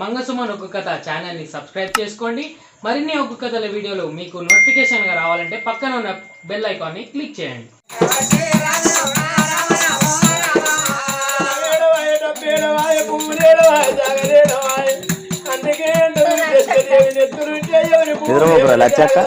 మంగసుమన్ ఒక్క కథ ఛానల్ని సబ్స్క్రైబ్ చేసుకోండి. మరిన్ని ఒక కథల వీడియోలు మీకు నోటిఫికేషన్గా రావాలంటే పక్కన ఉన్న బెల్ ఐకాన్ని క్లిక్ చేయండి. ఎదురు లచ్చక్క?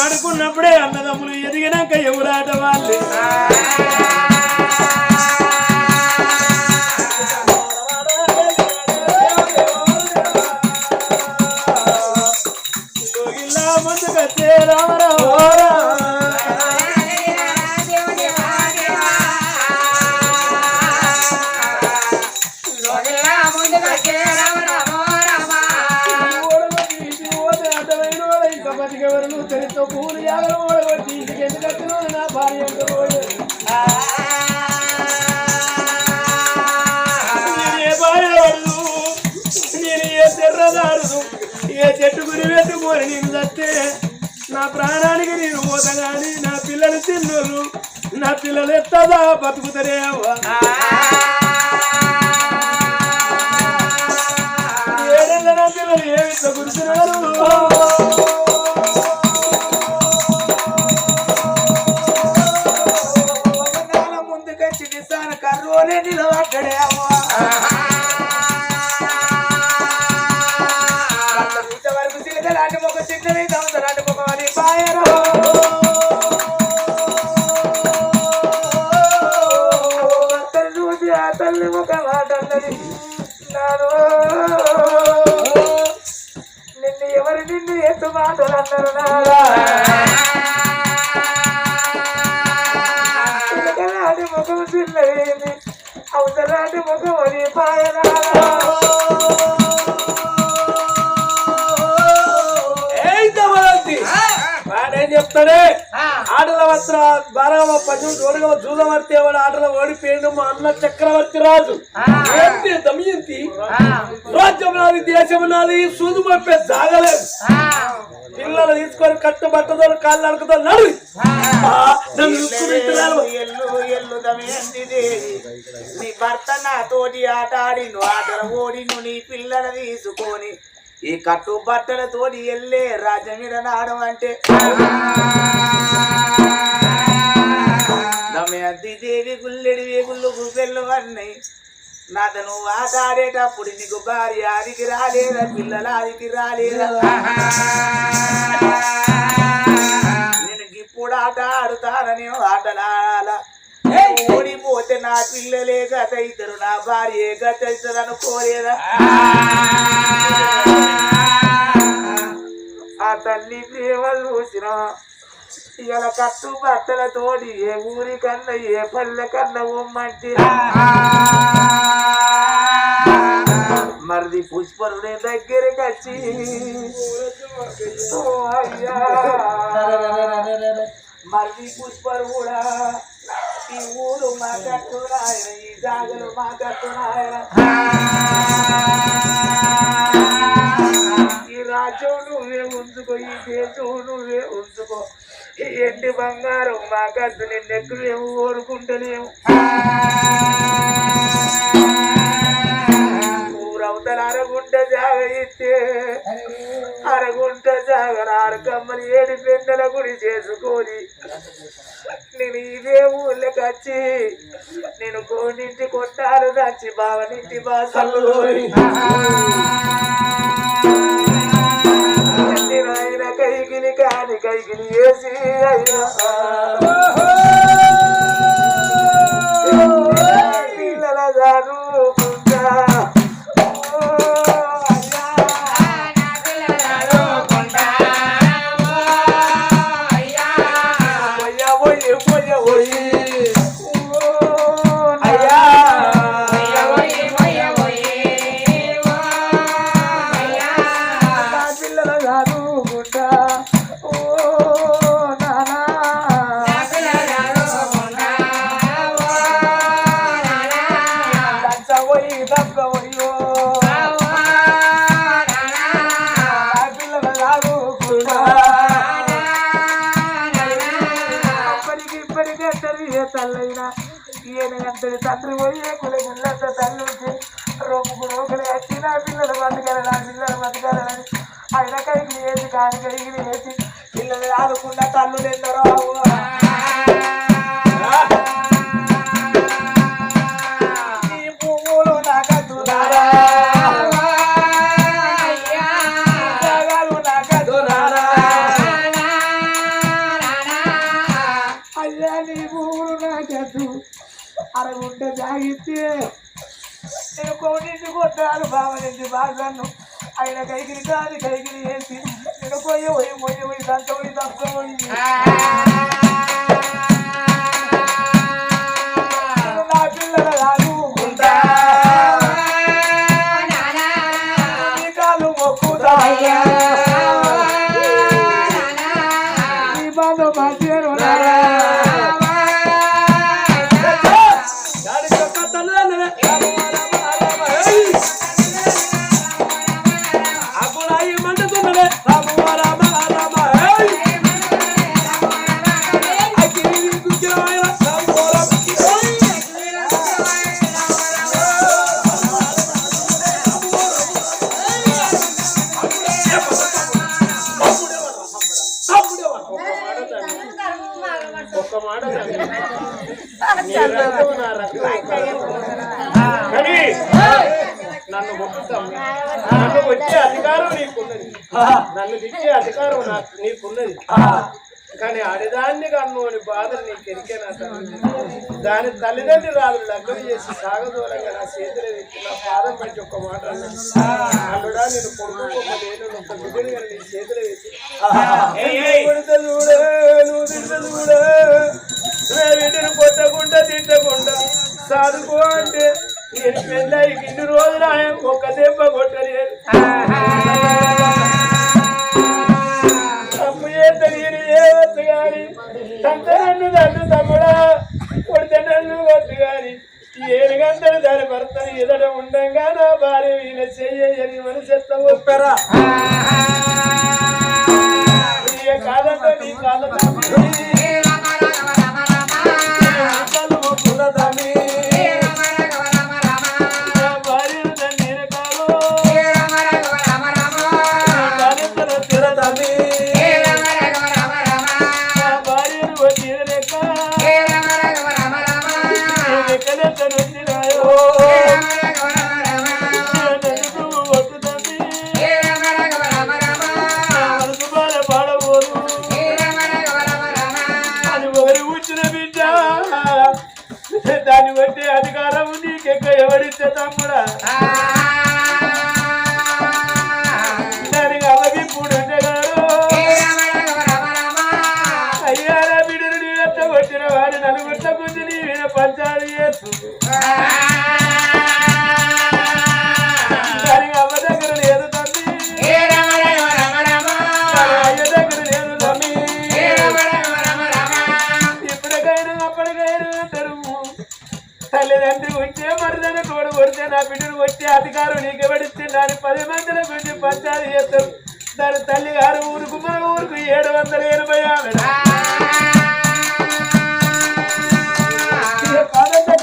ఆడుకున్నప్పుడే అన్నదమ్ములు ఎదిగినాక ఎవరాట వాళ్ళు? రామ అని నా ప్రాణానికి నేను పోతా కానీ నా పిల్లలు తిన్నురు నా పిల్లలు ఎత్తదా బతుకుతరే అవ్వా. ఏడేళ్ళ నా పిల్లలు ఏమిట్లా గురుతున్నారు? వస్తాడే ఆటల వస్త్ర బారవ పద్యం చూడగవ జూదవర్తి ఎవడు ఆటలు ఓడిపోయిండు మా అన్న చక్రవర్తి రాజు. ఏంటి దమయంతి? రాజ్యం నాది దేశం నాది సూదు పంపే జాగలేదు. పిల్లలు తీసుకొని కట్టు బట్టతో కాళ్ళు అడుగుతో నడు నీ భర్త నాతోటి ఆట ఆడిండు ఆటలు ఓడిండు నీ పిల్లలు తీసుకొని. ఈ కట్టు బట్టలతోటి ఎల్లే రాజ్యం నాడం అంటే. దమయంతి దేవి గుల్లెడి వేగుళ్ళు గుబెళ్ళు అన్నాయి నాతను ఆట ఆడేటప్పుడు నీకు భార్య ఆదికి రాలేదా పిల్లల ఆదికి రాలేదా? నేను ఇప్పుడు ఆట ఆడుతానని ఆటలాడాలా? పిల్లలే గత ఇద్దరు నా భార్య గత ఇద్దరు అనుకోలేదా ఆ తల్లి ప్రేమలు చూసిన ఇలా కట్టు బట్టలతోటి ఏ ఊరి కన్నా ఏ పల్లె కన్నా ఉమ్మంటే మరిది పుష్పరుడే దగ్గరికి వచ్చి ఓ అయ్యా. మరిది పుష్పరు కూడా ఈ ఊరు మా కట్టునాయన ఈ జాగలు మా కట్టునాయన. ఈ రాజ్యం నువ్వే ఉంచుకో ఈ దేశం నువ్వే ఉంచుకో. ఈ ఎండి బంగారం మా కట్టు నిన్నెక్కువేమో కోరుకుంటలేము జాగ ఇస్తే అరగుంట జాగ అరకమ్మని ఏడు పెండల గుడి చేసుకొని నేను ఇదే ఊళ్ళకి వచ్చి నేను కోనింటి కొట్టాలు దాచి బావనింటి బాసలు. నేను ఆయన కైకిని కాని కైకిని వేసి అయ్యా పిల్లల గారు అరగుంట జాగితే నేను కోడింటి కొట్టాను బావనింటి బాగాను ఆయన కైకిరి కాదు కైకిరి వేసి నేను పోయి పోయి పోయి పోయి దంత పోయి దంత పోయి నన్ను తెచ్చే అధికారం నాకు నీకున్నది. కానీ అడిదాన్ని కన్ను అని బాధలు నీకు ఎరికేనా దాని తల్లిదండ్రి రాదు లగ్నం చేసి సాగదూరంగా నా చేతిలో పెట్టి నా పాదం పెట్టి ఒక్క మాట అన్నాడు. నేను కొడుకు నేను ఒక్క బిడ్డని కానీ నీ చేతిలో పెట్టి నువ్వు కొడితే చూడే నువ్వు తింటే చూడే. నువ్వు వీటిని కొట్టకుండా తిట్టకుండా సాదుకో అంటే నేను పెళ్ళాయి ఇన్ని రోజులు ఆయన ఒక్క దెబ్బ కొట్టలేదు. ఎవరిస్తే తమ్ముడా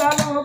জানো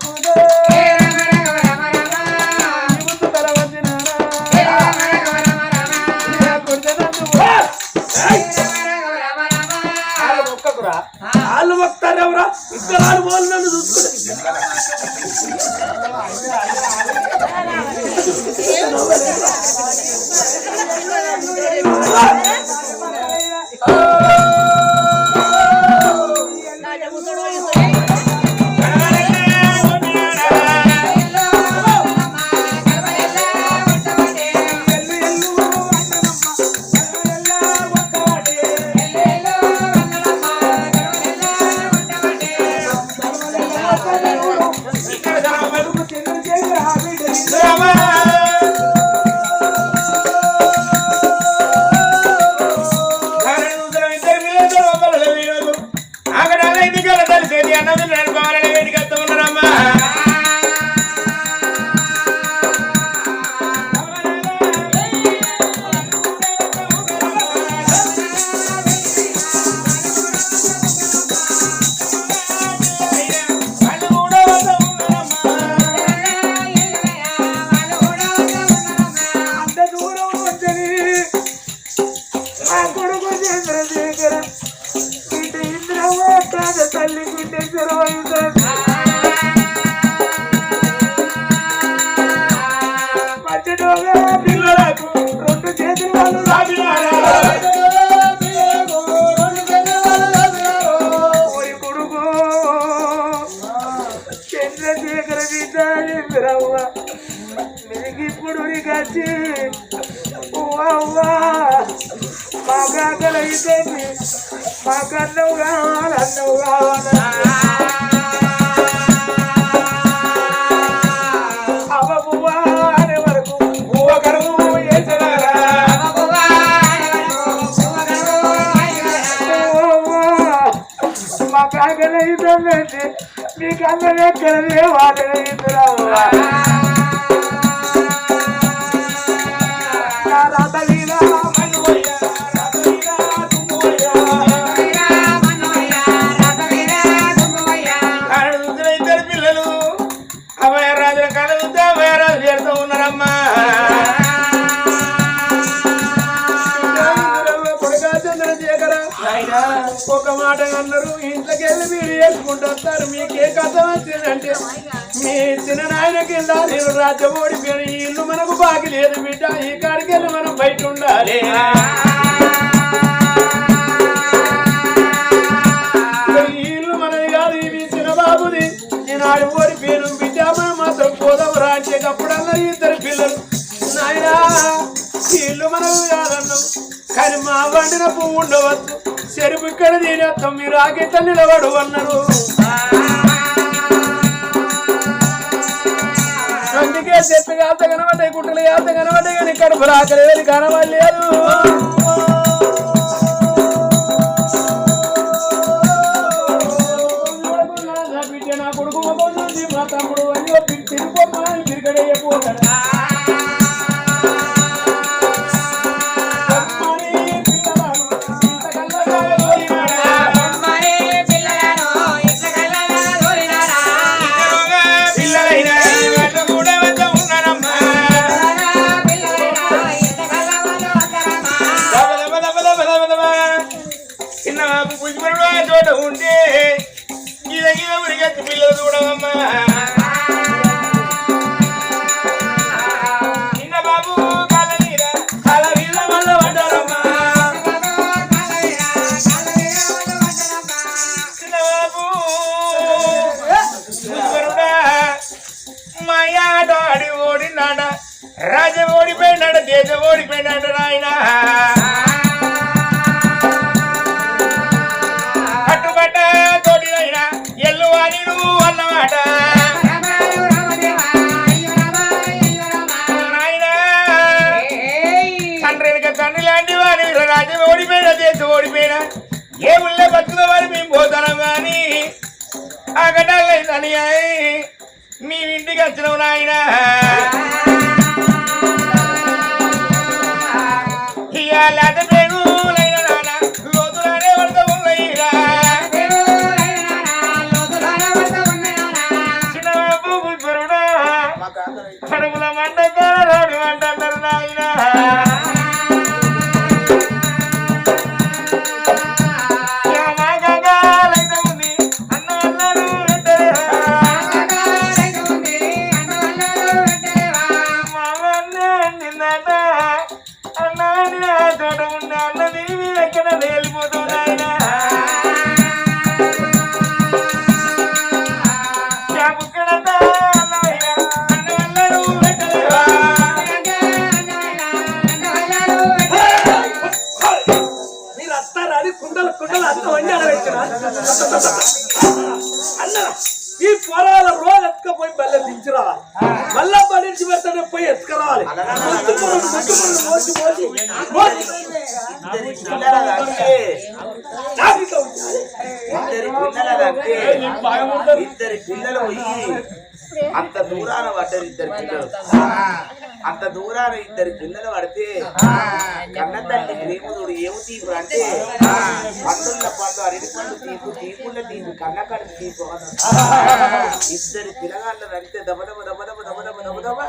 ఇప్పుడు నీకొచ్చి మా కాకలైతే మా కన్నవు కావాలి అన్నవు కావాలి? అవ్వ పువ్వ అనే వరకు పువ్వ ఎక్కడ లేవాలి ఒక మాట అన్నారు. ఇంట్లోకి వెళ్ళి మీరు వేసుకుంటూ వస్తారు. మీకు ఏ కథ వచ్చిందంటే మీ చిన్న నాయన కింద నేను రాజ్యం ఓడిపోయాను ఇల్లు మనకు బాకి లేదు బిడ్డ. ఈ కాడికి మనం బయట ఉండాలి. ఇల్లు మనది కాదు ఇది చిన్న బాబుది. నేను ఆడి ఓడిపోయాను బిడ్డ మనం మాత్రం పోదాం రాచేటప్పుడల్లా ఇద్దరు పిల్లలు. నాయనా ఇల్లు మనకు కాదన్నాం. కానీ మా వండిన పువ్వు ఉండవచ్చు. చెరుపు ఇక్కడ తినేస్తాం మీరు ఆకెట్ట నిలబడు అన్నారు చెట్లు కాత కనబడ్డాయి గుట్టలు కాత కనబడ్డాయి కానీ కడుపులు ఆకలి కనబడలేదు. వచ్చినావు నాయన. ఇవాళ పేగులైన నాన్న ఇద్దరి పిల్లల నాకు ఇద్దరి పిల్లలు పోయి అంత దూరాన పడ్డారు ఇద్దరు పిల్లలు అంత దూరాన ఇద్దరు పిల్లలు పడితే కన్న తల్లి ప్రేమదుడు ఏమి తీపు అంటే పండుల పండు అరటి పండు తీపు తీపుల తీపు కన్న కడుపు తీపు ఇద్దరు పిల్లగాళ్ళు పిల్లగాళ్ళ అంటే దబ దబ దబ దబ దబ దబ దబ దబ.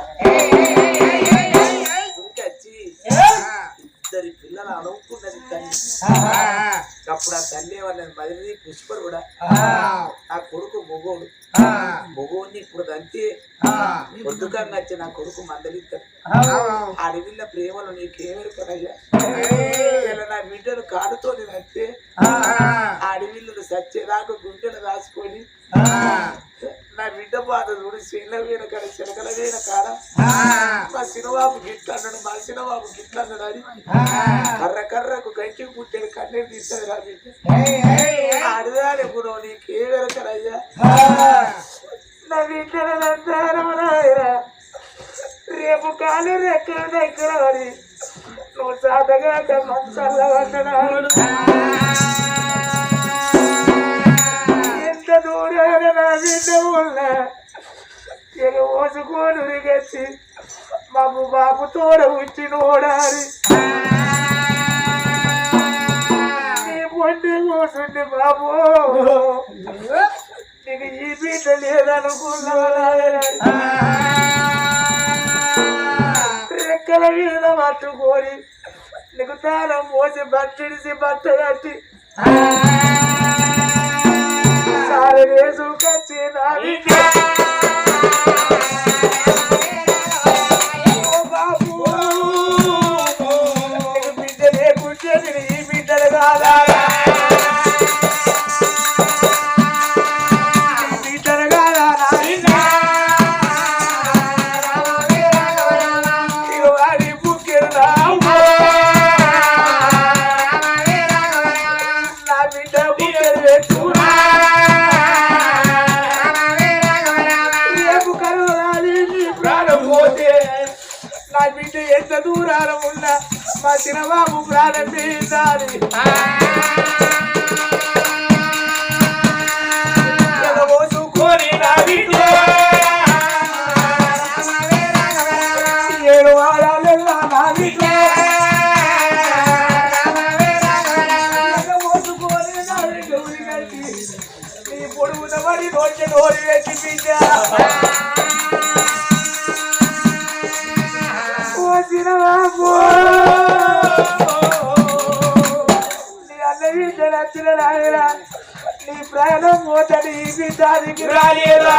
పిల్లలు అనుకున్నది తల్లి. అప్పుడు ఆ తల్లి ఏమన్నది మదిలి పుష్పరు కూడా నా కొడుకు మొగోడు. మొగోడిని ఇప్పుడు దంతే పొద్దుకంగా వచ్చి నా కొడుకు మందలిస్తాడు. అడవిలో ప్రేమలు నీకేమెరుకనయ్యా నా బిడ్డను కాడుతో నచ్చే అడవిలో సచ్చేదాకా గుండెలు రాసుకొని మాట చూడు శ్రీల వీణ కాడ శనకల కాడ. మా సినిమాబు గిట్లు మా సినిమాబు గిట్లు అన్నాడు అని. కర్ర కర్రకు గట్టి పుట్టాడు కన్నీరు తీస్తాడు రా అడగాలి గుణం నీకే వెరకడయ్యా నా వింటారా రేపు కాలు రెక్కల దగ్గర పడి నువ్వు సాధగా మంచాల ఎంత దూరాన నా బిడ్డ ఉన్నా ఇక ఓసుకోను గచ్చి బాబు బాబు తోడ వచ్చి నోడాలి పొండి కూర్చుంది బాబు. నీకు ఈ బిడ్డ లేదనుకున్నావా? రెక్కల మీద పట్టుకొని నీకు తాళం పోసి బట్టడిసి బట్ట కట్టి. సారి వేసుకొచ్చి నా బిడ్డ ఉన్న మా చిరబాబు ప్రారంభించాలి వచ్చిన నాయన నీ ప్రాణం పోతని ఈ బిడ్డానికి రాలేదా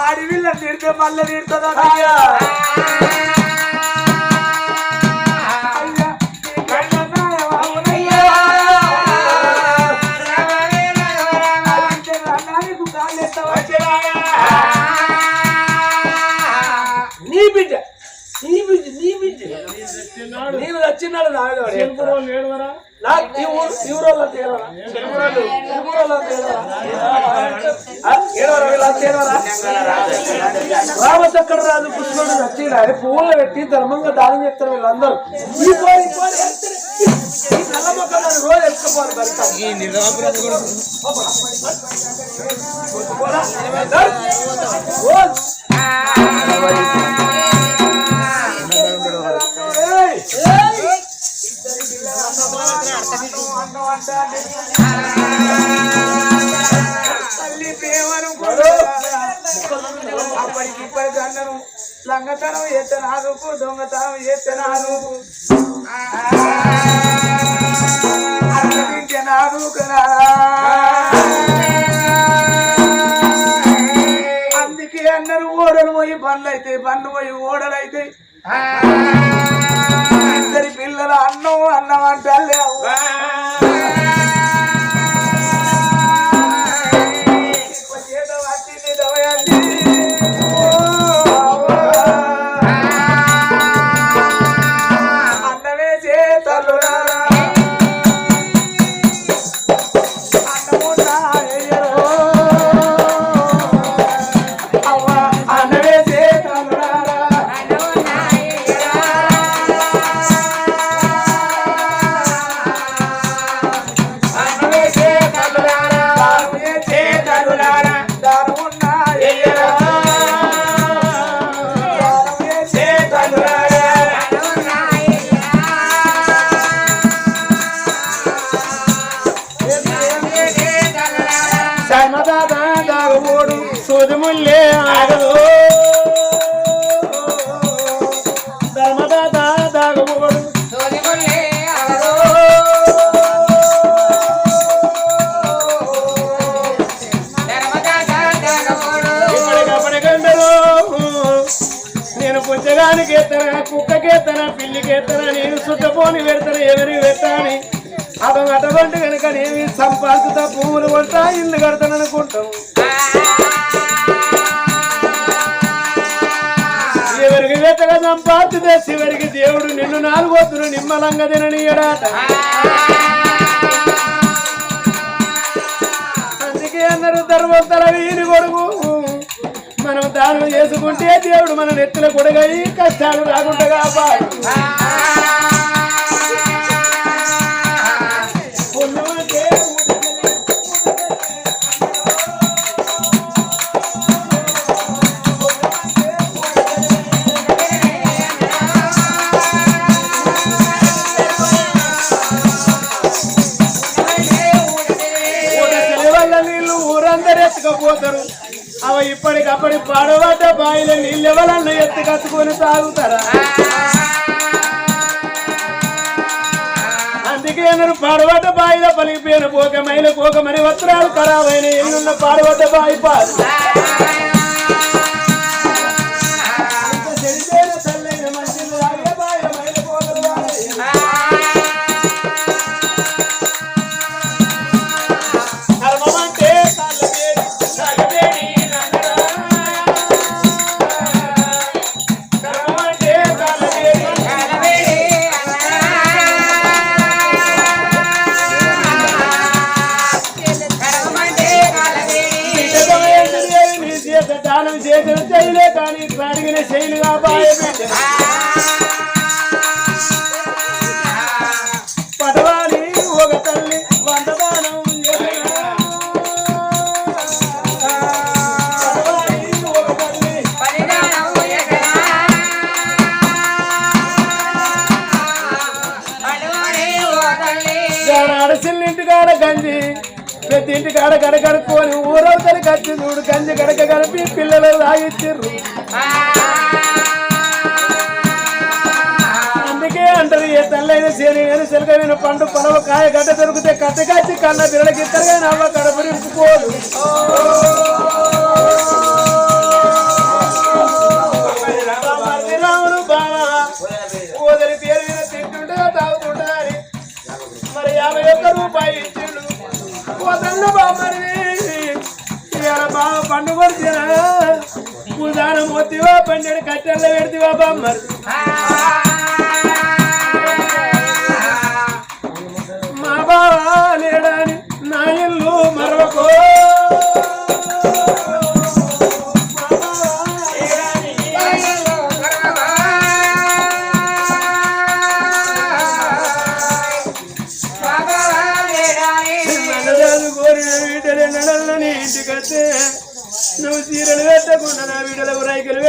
ఆడి వీళ్ళని తిడితే మళ్ళీ తిడుతుందా? నాకు ఈ ఊరు ఈ ఊరోళ్ళ తేలరా ఏడవరా? రామచక్కడు రాజు కృష్ణుడు ఆయన పువ్వులు పెట్టి ధర్మంగా దానం చేస్తారు వీళ్ళందరూ. ఈ పోయి, నల్ల మొక్కలను రోజు ఎత్తుకోవాలి. లంగతనం ఎత్తనాదుకు దొంగతనం ఎత్తనాదుకు నాదుకునా అందుకే అన్నారు ఓడలు పోయి బండ్లు అయితే బండ్లు పోయి ఓడలు అయితే. ఇద్దరి పిల్లలు అన్నం అన్నం అంటారు నేను పుచ్చగానికి ఎత్తనా కుక్కకి ఎత్తనా పిల్లికి ఎత్తనా నేను సుట్టపోని పెడతాను ఎవరికి పెట్టాని అతను అటువంటి కనుక నేను సంపాదిస్తా భూములు కొడతా ఇల్లు కడతాను అనుకుంటాం. ఎవరికి వెతగా సంపాదితే శివరికి దేవుడు నిన్ను నాలుగు వద్దును నిమ్మలంగా తిననీయడాట. అందుకే అన్నారు ధర్మంతర వీని కొడుకు. మనం దానం చేసుకుంటే దేవుడు మన నెత్తుల కొడుగయి కష్టాలు రాకుండా అప్పటి ఇప్పటికప్పటి పాడబడ్డ బాయిల నీళ్ళెవలన్న ఎత్తు ఎత్తుకత్తుకొని తాగుతారా అందుకే నేను పాడబడ్డ బాయిలో పలిగిపోయిన పోక మైల పోక మరి వస్త్రాలు ఖరాబైన ఎన్నున్న పాడబడ్డ బాయి పాలు కానీ ఇట్లా అడిగిన శైలిగా బాయ ఒక తల్లి వంద కాడ గంజి పెద్ద ఇంటి కాడ గడ కడుక్కొని ఊరవతలి చూడు గంజి గడక కలిపి పిల్లలు తాగిచ్చిర్రు అందుకే అంటారు ఏ తల్లైన సేని కానీ పండు పొలవ కాయ గడ్డ దొరికితే కట్ట కాచి కన్న పిల్లలకి ఇద్దరు కానీ అవ్వ కడుపు నింపుకోదు బామ్మర్ది రాముడు బావా ఓదరి పేరు మీద తింటుంటే తాగుతుంటారు. మరి యాభై ఒక్క రూపాయి ఇచ్చిండు. పోతన్న బామ్మరిది ఇవాళ బావ పండు కొడితేనా ఉదాహరణ పన్నెండు కట్టెల్లో పెడితివా బొమ్మరు. మా బావా లేడని ఇంటికస్తే నా వీటలకు రైకలు